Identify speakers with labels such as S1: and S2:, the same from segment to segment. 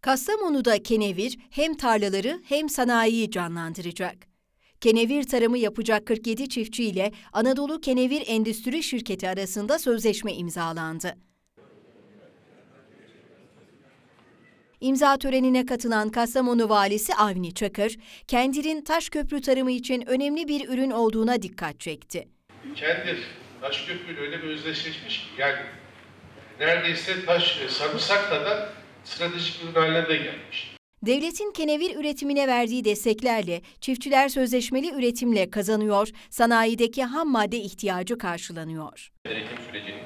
S1: Kastamonu'da kenevir hem tarlaları hem sanayiyi canlandıracak. Kenevir tarımı yapacak 47 çiftçi ile Anadolu Kenevir Endüstri Şirketi arasında sözleşme imzalandı. İmza törenine katılan Kastamonu Valisi Avni Çakır, kendirin taş köprü tarımı için önemli bir ürün olduğuna dikkat çekti.
S2: Kendir Taşköprü ile öyle bir özdeşleşmiş ki yani neredeyse taş sarımsakla da stratejik ürün haline de gelmiş.
S1: Devletin kenevir üretimine verdiği desteklerle çiftçiler sözleşmeli üretimle kazanıyor, sanayideki ham madde ihtiyacı karşılanıyor.
S3: Üretim sürecinin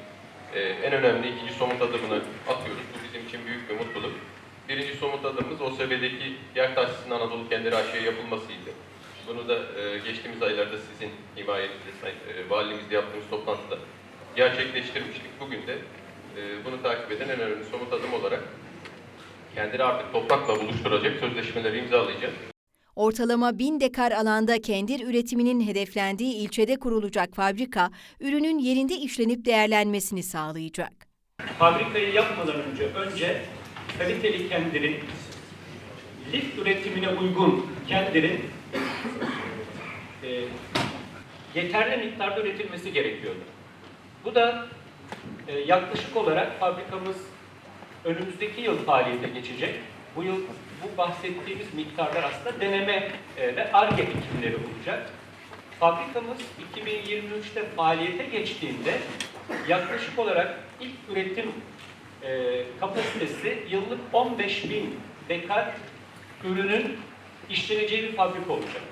S3: e, en önemli ikinci somut adımını atıyoruz. Bu bizim için büyük bir mutluluk. Birinci somut adımımız OSB'deki yer tahsisinin Anadolu Kendileri aşıya yapılmasıydı. Bunu da e, geçtiğimiz aylarda sizin himayenizde, Valimizle yaptığımız toplantıda gerçekleştirmiştik. Bugün de e, bunu takip eden en önemli somut adım olarak kendini artık toprakla buluşturacak sözleşmeleri imzalayacak.
S1: Ortalama 1000 dekar alanda kendir üretiminin hedeflendiği ilçede kurulacak fabrika, ürünün yerinde işlenip değerlenmesini sağlayacak.
S4: fabrikayı yapmadan önce önce kaliteli kendirin lif üretimine uygun kendirin e, yeterli miktarda üretilmesi gerekiyordu. Bu da e, yaklaşık olarak fabrikamız önümüzdeki yıl faaliyete geçecek. Bu yıl bu bahsettiğimiz miktarlar aslında deneme e, ve ARGE ekimleri olacak. Fabrikamız 2023'te faaliyete geçtiğinde yaklaşık olarak ilk üretim e, kapasitesi yıllık 15 bin dekar ürünün işleneceği bir fabrika olacak.